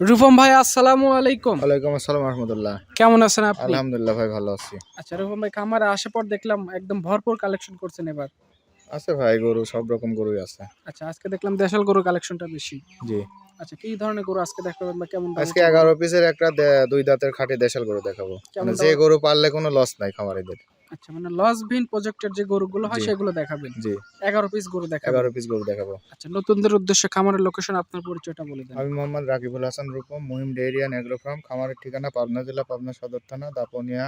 রূপম ভাই আসসালামু আলাইকুম। ওয়ালাইকুম আসসালাম রহমতুল্লাহ। কেমন আছেন আপনি? আলহামদুলিল্লাহ ভাই ভালো আছি। আচ্ছা রূপম ভাই খামারে আসার পর দেখলাম একদম ভরপুর কালেকশন করছেন এবার। আছে ভাই গরু সব রকম গরুই আছে। আচ্ছা আজকে দেখলাম দেশাল গরু কালেকশনটা বেশি। জি। আচ্ছা কি ধরনের গরু আজকে দেখাবেন বা কেমন আজকে এগারো পিসের একটা দুই দাঁতের খাঁটি দেশাল গরু দেখাবো। মানে যে গরু পাললে কোনো লস নাই খামারিদের। আচ্ছা মানে লস ভিন প্রজেক্টের যে গরুগুলো হয় সেগুলো দেখাবেন। জি। এগারো পিস গরু দেখাবেন। এগারো পিস গরু দেখাবো। আচ্ছা নতুনদের উদ্দেশ্যে খামারের লোকেশন আপনার পরিচয়টা বলে দেন। আমি Mohammad Rakibul Hasan Rupam Mahim and agro farm খামারের ঠিকানা পাবনা জেলা পাবনা সদর থানা দাপনিয়া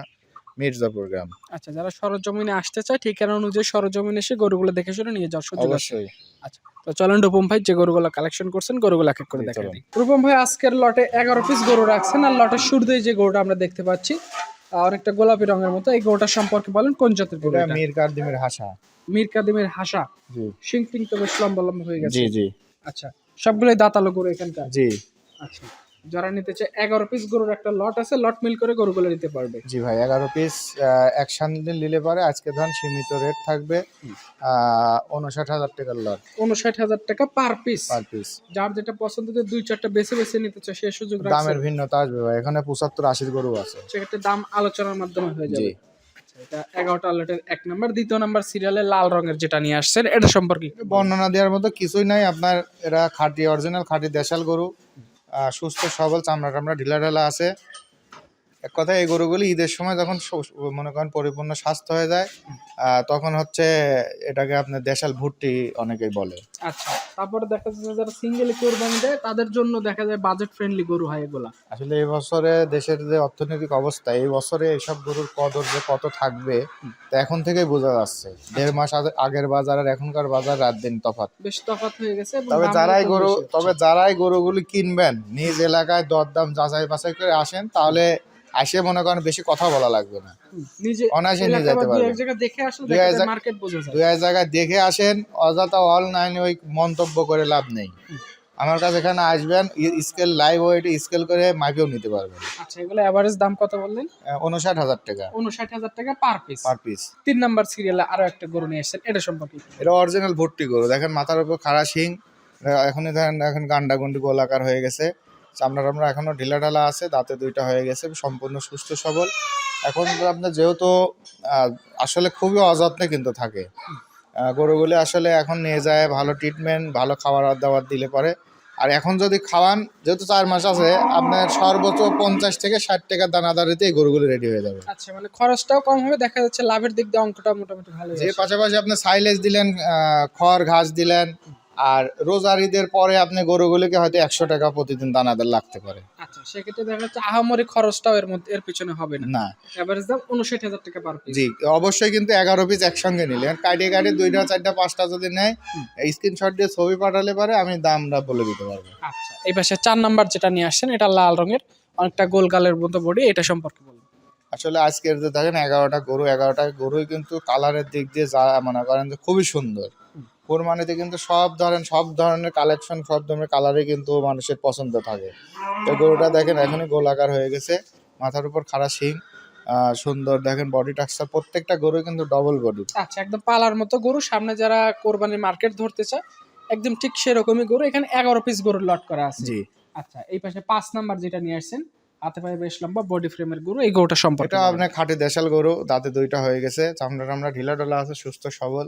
মির্জাপুর গ্রাম। আচ্ছা যারা সরজমিনে আসতে চায় ঠিকানা অনুযায়ী সরজমিনে এসে গরুগুলো দেখে শুনে নিয়ে যাওয়ার সুযোগ অবশ্যই। তো চলেন রূপম ভাই যে গরুগুলো কালেকশন করছেন গরুগুলো এক এক করে জি, দেখা রূপম ভাই আজকের লটে এগারো পিস গরু রাখছেন আর লটের শুরুতেই যে গরুটা আমরা দেখতে পাচ্ছি অনেকটা গোলাপি রঙের মতো। এই গরুটা সম্পর্কে বলেন কোন জাতের গরু এটা? মীর কাদিমের হাসা। মীর কাদিমের হাসা? জি। শিং টিং তো বেশ লম্বা লম্বা হয়ে গেছে। জি জি। আচ্ছা সবগুলোই দাঁতালো গরু এখানকার? জি। আচ্ছা। যারা নিতে চায় এগারো পিস গরুর একটা লট আছে লট মিল করে গরুগুলো নিতে পারবে। জি ভাই এগারো পিস একসাথে নিলে পারে আজকে ধরেন সীমিত রেট থাকবে উনষাট হাজার টাকার লট উনষাট হাজার টাকা পার পিস পার পিস যার যেটা পছন্দ যে দুই চারটা বেছে বেছে নিতে চায় সে সুযোগ দামের ভিন্নতা আসবে ভাই এখানে পঁচাত্তর আশির গরু আছে। সেক্ষেত্রে দাম আলোচনার মাধ্যমে হয়ে যাবে। আচ্ছা, এটা এগারোটা লটের এক নম্বর দ্বিতীয় নাম্বার সিরিয়ালে লাল রঙের যেটা নিয়ে আসছেন এটা সম্পর্কে বর্ণনা দেওয়ার মতো কিছুই নাই আপনার এরা খাঁটি অরিজিনাল খাঁটি দেশাল গরু। সুস্থ সবল চামড়া টামড়া ঢিলা ঢালা আছে। এক কথায় এই গরুগুলি ঈদের সময় যখন মনে করেন পরিপূর্ণ স্বাস্থ্য হয়ে যায় তখন হচ্ছে এটাকে আপনার দেশাল ভুট্টি অনেকেই বলে। আচ্ছা তারপরে দেখা যাচ্ছে যারা সিঙ্গেল কোরবানি দেয় তাদের জন্য দেখা যায় বাজেট ফ্রেন্ডলি গরু হয় এগুলা। আসলে এই বছরে দেশের যে অর্থনৈতিক অবস্থা এই বছরে এইসব গরুর কদর যে কত থাকবে তা এখন থেকেই বোঝা যাচ্ছে। দেড় মাস আগে- আগের বাজার আর এখনকার বাজার রাত দিন তফাত বেশ তফাৎ হয়ে গেছে তবে যারাই গরু তবে যারাই গরুগুলি কিনবেন নিজ এলাকায় দরদাম যাচাই বাছাই করে আসেন তাহলে আসে মনে করেন বেশি কথা বলা লাগবে না। অনায়াসে নিয়ে যেতে পারবে। দুই এক জায়গা- দেখে আসেন অযথা অনলাইনে ওই মন্তব্য করে লাভ নেই। আমার কাছে এখানে আসবেন স্কেল লাইভ ওয়েট স্কেল করে মাপেও নিতে পারবেন। আচ্ছা এগুলো এভারেজ দাম কত বললেন? উনষাট হাজার টাকা। উনষাট হাজার টাকা পার পিস পার পিস তিন নাম্বার সিরিয়ালে আরও একটা গরু নিয়ে এসেছেন এটা সম্পর্কে এটা অরিজিনাল ভর্তি গরু। দেখেন মাথার উপর খাড়া শিং এখনই ধরেন এখন গান্ডা গুন্ডি গোলাকার হয়ে গেছে। চামড়া টামড়া এখনও ঢিলা ঢালা আছে দাঁতে দুইটা হয়ে গেছে সম্পূর্ণ সুস্থ সবল। এখন আপনার যেহেতু আসলে খুবই অযত্নে কিন্তু থাকে। গরুগুলি আসলে এখন নিয়ে যায় ভালো ট্রিটমেন্ট ভালো খাবার দাবার দিলে পরে। আর এখন যদি খাওয়ান যেহেতু চার মাস আছে আপনার সর্বোচ্চ পঞ্চাশ থেকে ষাট টাকার দানাদারিতে এই গরুগুলি রেডি হয়ে যাবে। আচ্ছা মানে খরচটাও কম হবে দেখা যাচ্ছে লাভের দিক দিয়ে অঙ্কটা মোটামুটি ভালো যে পাশাপাশি আপনি সাইলেজ দিলেন খড় ঘাস দিলেন আর রোজার ঈদের পরে আপনি গরুগুলিকে হয়তো একশো টাকা প্রতিদিন দানাদার লাগতে পারে। আচ্ছা সেক্ষেত্রে দেখা যাচ্ছে আহামরি খরচটাও এর মধ্যে এর পিছনে হবে না। না। এভারেজ দাম উনষাট হাজার টাকা পার জি অবশ্যই কিন্তু এগারো পিস একসঙ্গে নিলেন কাটিয়ে কাটিয়ে দুইটা চারটা পাঁচটা যদি নেয় স্ক্রিনশট দিয়ে ছবি পাঠালে পারে আমি দামটা বলে দিতে পারব। আচ্ছা এই পাশে চার নাম্বার যেটা নিয়ে আসছেন এটা লাল রঙের অনেকটা গোল গালের মতো বডি এটা সম্পর্কে বলুন। আসলে আজকের যে দেখেন এগারোটা গরু এগারোটা গরুই কিন্তু কালারের দিক দিয়ে যা মনে করেন যে খুবই সুন্দর। কোরবানিতে কিন্তু সব ধরেন সব ধরনের কালেকশন সব ধরনের কালারই কিন্তু মানুষের পছন্দ থাকে। তো গরুটা দেখেন এখনই গোলাকার হয়ে গেছে। মাথার উপর খাড়া শিং সুন্দর দেখেন বডি টাক্সচার প্রত্যেকটা গরু কিন্তু ডবল বডি আচ্ছা একদম পালার মতো গরু। সামনে যারা কোরবানির মার্কেট ধরতে চায় একদম ঠিক সেরকমই গরু। এখানে এগারো পিস গরু লট করা আছে। জি। আচ্ছা এই পাশে পাঁচ নাম্বার যেটা নিয়ে আসছেন হাতে পায়ে বেশ লম্বা বডি ফ্রেমের গরু। এই গরুটা সম্পর্কে এটা আপনার খাঁটি দেশাল গরু দাঁতে দুইটা হয়ে গেছে। চামড়া টামড়া ঢিলা ঢালা আছে সুস্থ সবল।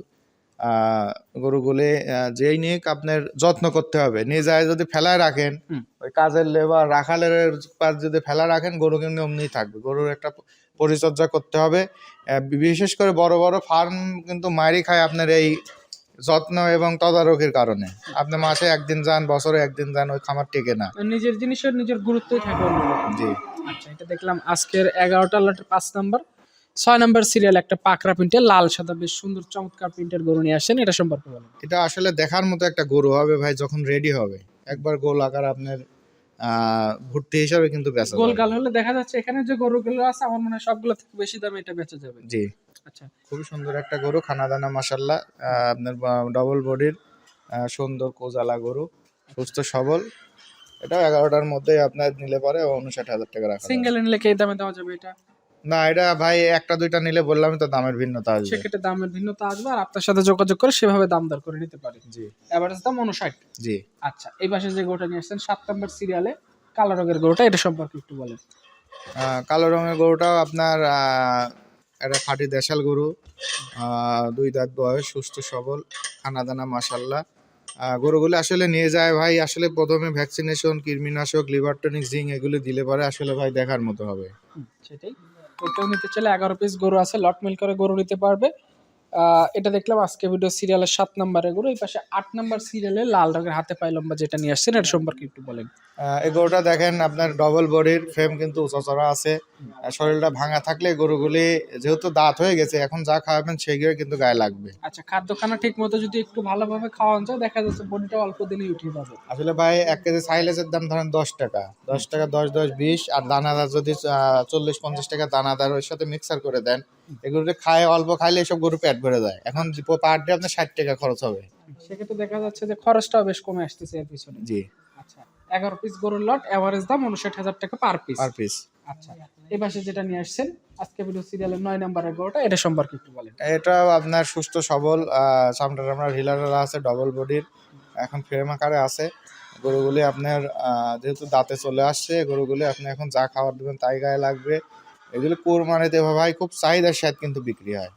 গরুগুলি যেই নিক আপনার যত্ন করতে হবে। নিজের যদি ফেলায় রাখেন ওই কাজের লেবার রাখালের পাশ যদি ফেলা রাখেন গরু কিন্তু অমনি থাকবে। গরুর একটা পরিচর্যা করতে হবে। বিশেষ করে বড় বড় ফার্ম কিন্তু মারি খায় আপনার এই যত্ন এবং তদারকির কারণে। আপনি মাসে একদিন যান বছরে একদিন যান ওই খামার টিকে না। নিজের জিনিসের নিজের গুরুত্বই থাকে জি। আচ্ছা এটা দেখলাম আজকের এগারোটা লটের পাঁচ নাম্বার। ছয় নাম্বার সিরিয়াল একটা পাকড়া প্রিন্টের লাল সাদা বেশ সুন্দর চমৎকার প্রিন্টের গরু নিয়ে আসেন এটা সম্পর্কে বলুন। এটা আসলে দেখার মতো একটা গরু হবে ভাই যখন রেডি হবে। একবার গোল আকার আপনার ভর্তি হিসাবে কিন্তু বেচা গোল গাল হলে দেখা যাচ্ছে এখানে যে গরুগুলো আছে আমার মনে হয় সবগুলো থেকে বেশি দামে এটা বেচা যাবে। জি। আচ্ছা। খুবই সুন্দর একটা গরু খানাদানা মাসাল্লাহ আপনার ডবল বডির সুন্দর কোজালা গরু সুস্থ সবল। এটা এগারোটার মধ্যে আপনার নিলে পরে উনষাট হাজার টাকা রাখা সিঙ্গেল নিলে কি দামে দেওয়া যাবে এটা? না এটা ভাই একটা দুইটা নিলে বললাম তো দামের ভিন্নতা আসবে। সেক্ষেত্রে দামের ভিন্নতা আসবে আর আপনার সাথে যোগাযোগ করে সেভাবে দাম দর করে নিতে পারে জি। এভারেজ দাম উনষাট জি। আচ্ছা এই পাশে যে গোটা নিয়ে আসছেন সাত নাম্বার সিরিয়ালে কালো রঙের গরুটা এটা সম্পর্কে একটু বলেন। কালো রঙের গরুটাও আপনার একটা খাঁটি দেশাল গরু দুই দাঁত বয়স সুস্থ সবল খানা দানা মাসাল্লাহ গরুগুলো আসলে নিয়ে যায় ভাই আসলে প্রথমে ভ্যাকসিনেশন কৃমিনাশক লিভার টনিক জিং এগুলো দিলে পরে আসলে ভাই দেখার মতো হবে। সেটাই। কেউ নিতে চাইলে এগারো পিস গরু আছে লট মিল করে গরু নিতে পারবে। এটা দেখলাম আজকে ভিডিও সিরিয়ালের সাত নম্বরের গরু। এই পাশে আট নম্বর সিরিয়ালে লাল রঙের হাতে পাই লম্বা যেটা নিয়ে আসছেন এটা সম্পর্কে একটু বলেন। গরুটা দেখেন আপনার ডবল বডির ফ্রেম কিন্তু উঁচাচড়া আছে। শরীরটা ভাঙা থাকলে গরুগুলি যেহেতু দাঁত হয়ে গেছে এখন যা খাওয়াবেন সেগুলো কিন্তু গায়ে লাগবে। আচ্ছা খাদ্য খানা ঠিক মতো যদি একটু ভালোভাবে খাওয়ানো যায় দেখা যাচ্ছে বডিটা অল্প দিনেই উঠে যাবে। আসলে ভাই এক কেজি সাইলেজের দাম ধরেন দশ টাকা। দশ টাকা দশ দশ বিশ আর দানাদার যদি চল্লিশ পঞ্চাশ টাকা দানাদার ওর সাথে মিক্সার করে দেন এগুলোতে খায় অল্প খাইলে এসব গরু পেট ভরে যায় এখন পার ডে আপনার ষাট টাকা খরচ হবে। সেক্ষেত্রে দেখা যাচ্ছে যে খরচটাও বেশ কমে আসতেছে এর পিছনে। জি। আচ্ছা এগারো পিস গরুর লট এভারেজ দাম উনষাট হাজার টাকা পার পিস পার পিস আচ্ছা এই পাশে যেটা নিয়ে আসছেন আজকে ভিডিও সিরিয়ালের নয় নম্বরের গরুটা এটা সম্পর্কে একটু বলেন। এটাও আপনার সুস্থ সবল চামড়ার আপনার হিলার আছে ডবল বডির এখন ফ্রেম আকারে আছে। গরুগুলি আপনার যেহেতু দাঁতে চলে আসছে গরুগুলি আপনি এখন যা খাবার দেবেন তাই গায়ে লাগবে। এগুলি কোরবানিতে ভাই খুব চাহিদার স্বাদ কিন্তু বিক্রি হয়।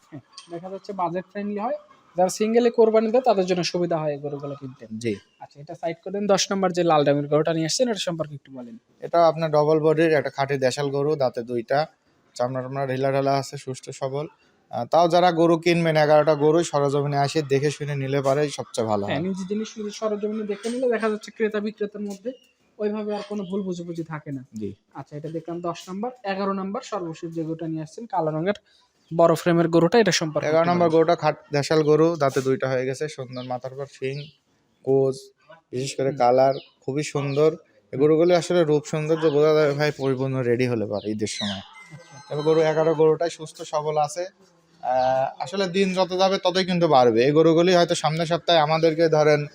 দেখা যাচ্ছে বাজেট ফ্রেন্ডলি হয়। যারা সিঙ্গেলে কোরবানি দেয় তাদের জন্য সুবিধা হয় গরুগুলো কিনতে। জি। আচ্ছা এটা সাইড করে দেন দশ নম্বর যে লাল রঙের গরুটা নিয়ে আসছেন এটা সম্পর্কে একটু বলেন। এটা আপনার ডবল বডির একটা খাঁটি দেশাল গরু দাঁতে দুইটা চামড়া টামড়া ঢিলা ঢালা আছে সুস্থ সবল। তাও যারা গরু কিনবেন এগারোটা গরু সরজমিনে আসে দেখে শুনে নিলে পারে সবচেয়ে ভালো হ্যাঁ। হয় নিজে জিনিস শুধু সরজমিনে দেখে নিলে দেখা যাচ্ছে ক্রেতা বিক্রেতার মধ্যে ওইভাবে আর কোনো ভুল বুঝাবুঝি থাকে না। জি। আচ্ছা এটা দেখলাম দশ নম্বর এগারো নম্বর সর্বশেষ যে গরুটা নিয়ে আসছেন কালো রঙের বড় ফ্রেমের গরুটা এটা সম্পর্কে এগারো নম্বর গরুটা খাট দেশাল গরু দাঁতে দুইটা হয়ে গেছে সুন্দর মাথার পর শিং কোজ বিশেষ করে কালার খুবই সুন্দর। এই গরুগুলি আসলে রূপ সৌন্দর্য বোঝা যায় ভাই পরিপূর্ণ রেডি হলে পারে ঈদের সময়। তবে গরু এগারো গরুটাই সুস্থ সবল আছে। আসলে দিন যত যাবে ততই কিন্তু বাড়বে। এই গরুগুলি হয়তো সামনের সপ্তাহে আমাদেরকে ধরেন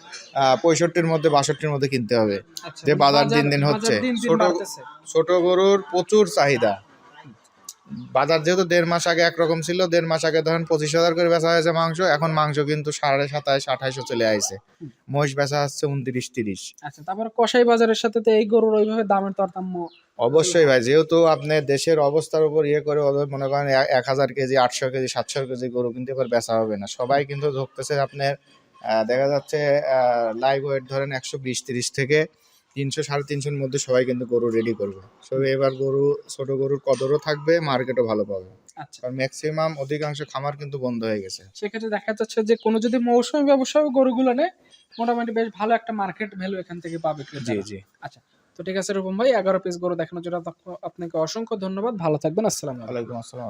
পঁয়ষট্টির মধ্যে বাষট্টির মধ্যে কিনতে হবে। আচ্ছা, যে বাজার দিন দিন হচ্ছে, ছোট- ছোট গরুর প্রচুর চাহিদা। বাজার যেহেতু দেড় মাস আগে একরকম ছিল দেড় মাস আগে ধরেন পঁচিশ হাজার করে বেচা হয়েছে মাংস এখন মাংস কিন্তু সাড়ে সাতাইশ আঠাইশও চলে আসছে মহিষ বেচা হচ্ছে উনত্রিশ তিরিশ। আচ্ছা তারপরে কসাই বাজারের সাথে তো এই গরুর ওইভাবে দামের তারতম্য অবশ্যই ভাই যেহেতু আপনি দেশের অবস্থার উপর ইয়ে করে মনে করেন এক হাজার কেজি আটশো কেজি সাতশো কেজি গরু কিন্তু এবার বেচা হবে না। সবাই কিন্তু ধরতেছে আপনার দেখা যাচ্ছে লাইভ ওয়েট ধরেন একশো বিশ তিরিশ থেকে তিনশো সাড়ে তিনশোর মধ্যে সবাই কিন্তু গরু রেডি করবে। সব এবার গরু ছোট গরুর কদরও থাকবে মার্কেটও ভালো পাবে। আচ্ছা। কারণ ম্যাক্সিমাম অধিকাংশ খামার কিন্তু বন্ধ হয়ে গেছে। সেক্ষেত্রে দেখা যাচ্ছে যে কোনো যদি মৌসুমী ব্যবসায় গরুগুলো নেয় মোটামুটি বেশ ভালো একটা মার্কেট ভ্যালু এখান থেকে পাবে জি জি। আচ্ছা তো ঠিক আছে রূপম ভাই এগারো পিস গরু দেখানোর জন্য আপনাকে অসংখ্য ধন্যবাদ। ভালো থাকবেন। আসসালামু আলাইকুম। আসসালাম।